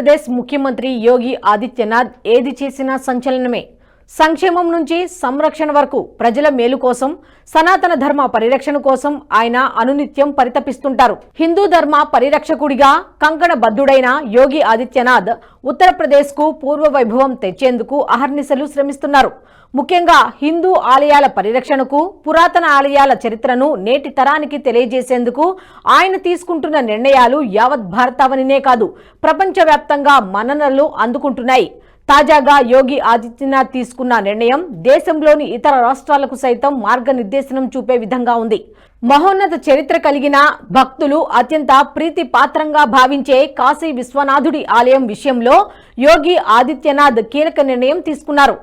ఆంధ్రప్రదేశ్ ముఖ్యమంత్రి యోగి ఆదిత్యనాథ్ ఏది చేసినా సంచలనమే. సంక్షేమం నుంచి సంరక్షణ వరకు ప్రజల మేలు కోసం సనాతన ధర్మ పరిరక్షణ కోసం ఆయన అనునిత్యం పరితపిస్తుంటారు. హిందూ ధర్మ పరిరక్షకుడిగా కంకణ బద్ధుడైన యోగి ఆదిత్యనాథ్ ఉత్తరప్రదేశ్కు పూర్వ వైభవం తెచ్చేందుకు అహర్నిశలు శ్రమిస్తున్నారు. ముఖ్యంగా హిందూ ఆలయాల పరిరక్షణకు పురాతన ఆలయాల చరిత్రను నేటి తరానికి తెలియజేసేందుకు ఆయన తీసుకుంటున్న నిర్ణయాలు యావత్ భారతావనినే కాదు ప్రపంచవ్యాప్తంగా మన్ననలు అందుకుంటున్నాయి. తాజాగా యోగి ఆదిత్యనాథ్ తీసుకున్న నిర్ణయం దేశంలోని ఇతర రాష్ట్రాలకు సైతం మార్గనిర్దేశనం చూపే విధంగా ఉంది. మహోన్నత చరిత్ర కలిగిన భక్తులు అత్యంత ప్రీతి పాత్రంగా భావించే కాశీ విశ్వనాథుడి ఆలయం విషయంలో యోగి ఆదిత్యనాథ్ కీలక నిర్ణయం తీసుకున్నారు.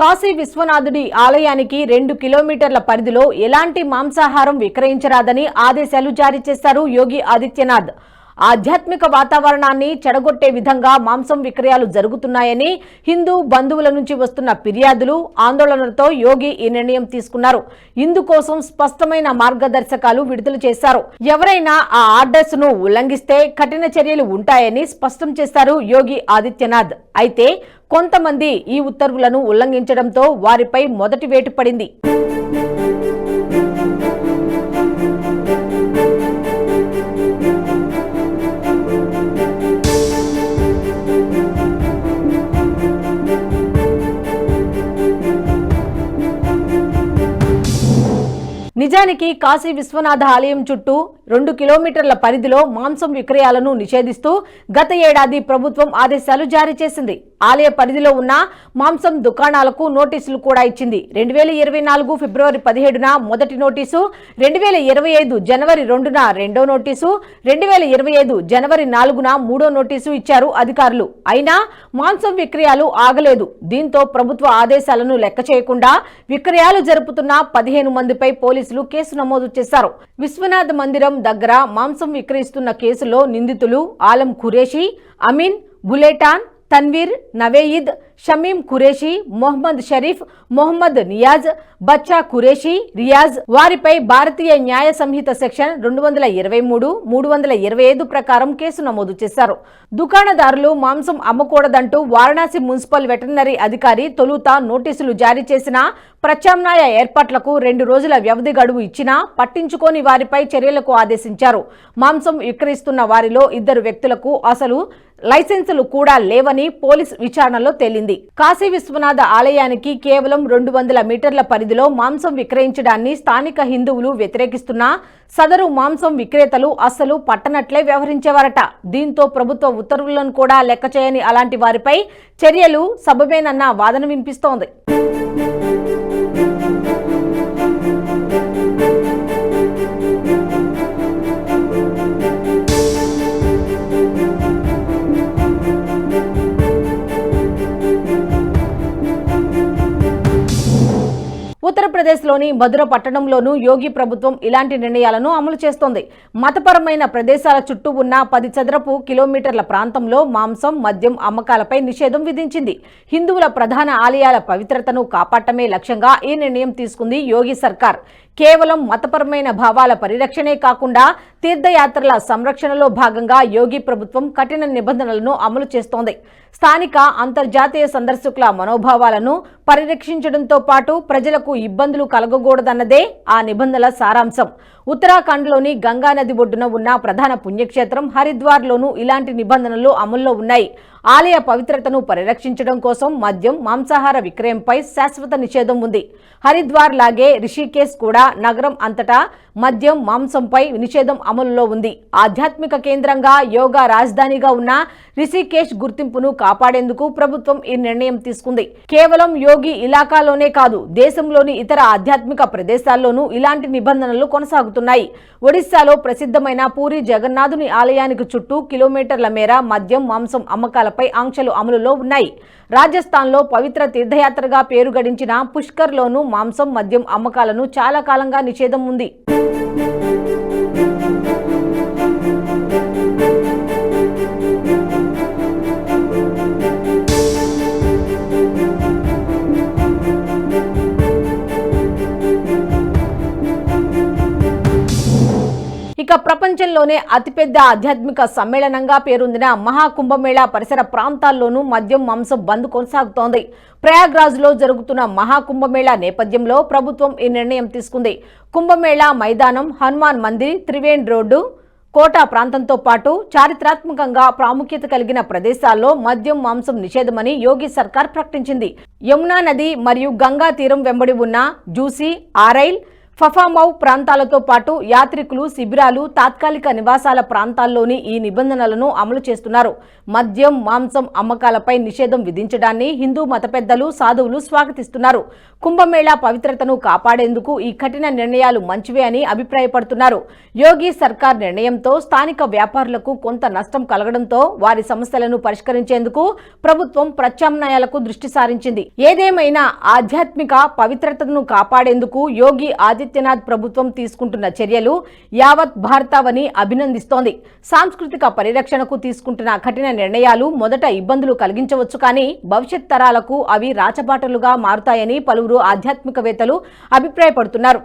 కాశీ విశ్వనాథుడి ఆలయానికి రెండు కిలోమీటర్ల పరిధిలో ఎలాంటి మాంసాహారం విక్రయించరాదని ఆదేశాలు జారీ చేశారు యోగి ఆదిత్యనాథ్. ఆధ్యాత్మిక వాతావరణాన్ని చెడగొట్టే విధంగా మాంసం విక్రయాలు జరుగుతున్నాయని హిందూ బంధువుల నుంచి వస్తున్న ఫిర్యాదులు ఆందోళనలతో యోగి ఈ నిర్ణయం తీసుకున్నారు. ఇందుకోసం స్పష్టమైన మార్గదర్శకాలు విడుదల చేశారు. ఎవరైనా ఆ ఆర్డర్స్ను ఉల్లంఘిస్తే కఠిన చర్యలు ఉంటాయని స్పష్టం చేశారు యోగి ఆదిత్యనాథ్. అయితే కొంతమంది ఈ ఉత్తర్వులను ఉల్లంఘించడంతో వారిపై మొదటి వేటు పడింది. నిజానికి కాశీ విశ్వనాథ ఆలయం చుట్టూ రెండు కిలోమీటర్ల పరిధిలో మాంసం విక్రయాలను నిషేధిస్తూ గత ఏడాది ప్రభుత్వం ఆదేశాలు జారీ చేసింది. ఆలయ పరిధిలో ఉన్న మాంసం దుకాణాలకు నోటీసులు కూడా ఇచ్చింది. రెండు వేల ఇరవై నాలుగు ఫిబ్రవరి పదిహేడున మొదటి నోటీసు రెండు వేల ఇరవై ఐదు జనవరి రెండున రెండో నోటీసు రెండు వేల ఇరవై ఐదు జనవరి నాలుగున మూడో నోటీసు ఇచ్చారు అధికారులు. అయినా మాంసం విక్రయాలు ఆగలేదు. దీంతో ప్రభుత్వ ఆదేశాలను లెక్క చేయకుండా విక్రయాలు జరుపుతున్న పదిహేను మందిపై పోలీసులు కేసు నమోదు చేశారు. విశ్వనాథ్ మందిరం దగ్గర మాంసం విక్రయిస్తున్న కేసులో నిందితులు ఆలం ఖురేషి అమీన్ బులేటాన్ తన్వీర్ నవేయిద్ షమీం ఖురేషీ మొహమ్మద్ షరీఫ్ మొహమ్మద్ నియాజ్ బచ్చా ఖురేషీ రియాజ్ వారిపై భారతీయ న్యాయ సంహిత సెక్షన్ రెండు వందల ఇరవై మూడు మూడు వందల ఇరవై ఐదు ప్రకారం కేసు నమోదు చేశారు. దుకాణదారులు మాంసం అమ్మకూడదంటూ వారణాసి మున్సిపల్ వెటర్నరీ అధికారి తొలుత నోటీసులు జారీ చేసిన ప్రత్యామ్నాయ ఏర్పాట్లకు రెండు రోజుల వ్యవధి గడువు ఇచ్చినా పట్టించుకోని వారిపై చర్యలకు ఆదేశించారు. మాంసం విక్రయిస్తున్న వారిలో ఇద్దరు వ్యక్తులకు అసలు లైసెన్సులు కూడా లేవని పోలీస్ విచారణలో తేలింది. కాశీ విశ్వనాథ ఆలయానికి కేవలం రెండు వందల మీటర్ల పరిధిలో మాంసం విక్రయించడాన్ని స్థానిక హిందువులు వ్యతిరేకిస్తున్నా సదరు మాంసం విక్రేతలు అస్సలు పట్టనట్లే వ్యవహరించేవారట. దీంతో ప్రభుత్వ ఉత్తర్వులను కూడా లెక్క చేయని అలాంటి వారిపై చర్యలు సబబేనన్న వాదన వినిపిస్తోంది. ఆంధ్రప్రదేశ్లోని మధుర పట్టణంలోనూ యోగి ప్రభుత్వం ఇలాంటి నిర్ణయాలను అమలు చేస్తోంది. మతపరమైన ప్రదేశాల చుట్టూ ఉన్న పది చదరపు కిలోమీటర్ల ప్రాంతంలో మాంసం మద్యం అమ్మకాలపై నిషేధం విధించింది. హిందువుల ప్రధాన ఆలయాల పవిత్రతను కాపాడటమే లక్ష్యంగా ఈ నిర్ణయం తీసుకుంది యోగి సర్కార్. కేవలం మతపరమైన భావాల పరిరక్షణే కాకుండా తీర్థయాత్రల సంరక్షణలో భాగంగా యోగి ప్రభుత్వం కఠిన నిబంధనలను అమలు చేస్తోంది. స్థానిక అంతర్జాతీయ సందర్శకుల మనోభావాలను పరిరక్షించడంతో పాటు ప్రజలకు ఇబ్బందులు కలగకూడదన్నదే ఆ నిబంధనల సారాంశం. ఉత్తరాఖండ్లోని గంగా నది ఒడ్డున ఉన్న ప్రధాన పుణ్యక్షేత్రం హరిద్వార్లోనూ ఇలాంటి నిబంధనలు అమల్లో ఉన్నాయి. ఆలయ పవిత్రతను పరిరక్షించడం కోసం మద్యం మాంసాహార విక్రయంపై శాశ్వత నిషేధం ఉంది. హరిద్వార్ లాగే రిషికేశ్ కూడా నగరం అంతటా మద్యం మాంసంపై నిషేధం అమలులో ఉంది. ఆధ్యాత్మిక కేంద్రంగా యోగా రాజధానిగా ఉన్న రిషికేశ్ గుర్తింపును కాపాడేందుకు ప్రభుత్వం ఈ నిర్ణయం తీసుకుంది. కేవలం యోగి ఇలాకాలోనే కాదు దేశంలోని ఇతర ఆధ్యాత్మిక ప్రదేశాల్లోనూ ఇలాంటి నిబంధనలు కొనసాగుతున్నాయి. ఒడిశాలో ప్రసిద్ధమైన పూరి జగన్నాథుని ఆలయానికి చుట్టూ కిలోమీటర్ల మేర మద్యం మాంసం అమ్మకాలపై ఆంక్షలు అమలులో ఉన్నాయి. రాజస్థాన్లో పవిత్ర తీర్థయాత్రగా పేరు గడించిన పుష్కర్లోనూ మాంసం మద్యం అమ్మకాలను చాలా కాలంగా నిషేధం ఉంది. ఇక ప్రపంచంలోనే అతిపెద్ద ఆధ్యాత్మిక సమ్మేళనంగా పేరొందిన మహాకుంభమేళా పరిసర ప్రాంతాల్లోనూ మద్యం మాంసం బంద్ కొనసాగుతోంది. ప్రయాగ్రాజ్లో జరుగుతున్న మహాకుంభమేళా నేపథ్యంలో ప్రభుత్వం ఈ నిర్ణయం తీసుకుంది. కుంభమేళా మైదానం హనుమాన్ మందిర్ త్రివేణి రోడ్డు కోటా ప్రాంతంతో పాటు చారిత్రాత్మకంగా ప్రాముఖ్యత కలిగిన ప్రదేశాల్లో మద్యం మాంసం నిషేధమని యోగి సర్కార్ ప్రకటించింది. యమునా నది మరియు గంగా తీరం వెంబడి ఉన్న జూసీ ఆరైల్ ఫఫామౌ ప్రాంతాలతో పాటు యాత్రికులు శిబిరాలు తాత్కాలిక నివాసాల ప్రాంతాల్లోని ఈ నిబంధనలను అమలు చేస్తున్నారు. మద్యం మాంసం అమ్మకాలపై నిషేధం విధించడాన్ని హిందూ మత పెద్దలు సాధువులు స్వాగతిస్తున్నారు. కుంభమేళా పవిత్రతను కాపాడేందుకు ఈ కఠిన నిర్ణయాలు మంచివే అని అభిప్రాయపడుతున్నారు. యోగి సర్కార్ నిర్ణయంతో స్థానిక వ్యాపారులకు కొంత నష్టం కలగడంతో వారి సమస్యలను పరిష్కరించేందుకు ప్రభుత్వం ప్రత్యామ్నాయాలకు దృష్టి సారించింది. ఏదేమైనా ఆధ్యాత్మిక పవిత్రతను కాపాడేందుకు యోగి ఆది ఆదిత్యనాథ్ ప్రభుత్వం తీసుకుంటున్న చర్యలు యావత్ భారతావని అభినందిస్తోంది. సాంస్కృతిక పరిరక్షణకు తీసుకుంటున్న కఠిన నిర్ణయాలు మొదట ఇబ్బందులు కలిగించవచ్చు కానీ భవిష్యత్ తరాలకు అవి రాచబాటలుగా మారుతాయని పలువురు ఆధ్యాత్మికవేత్తలు అభిప్రాయపడుతున్నారు.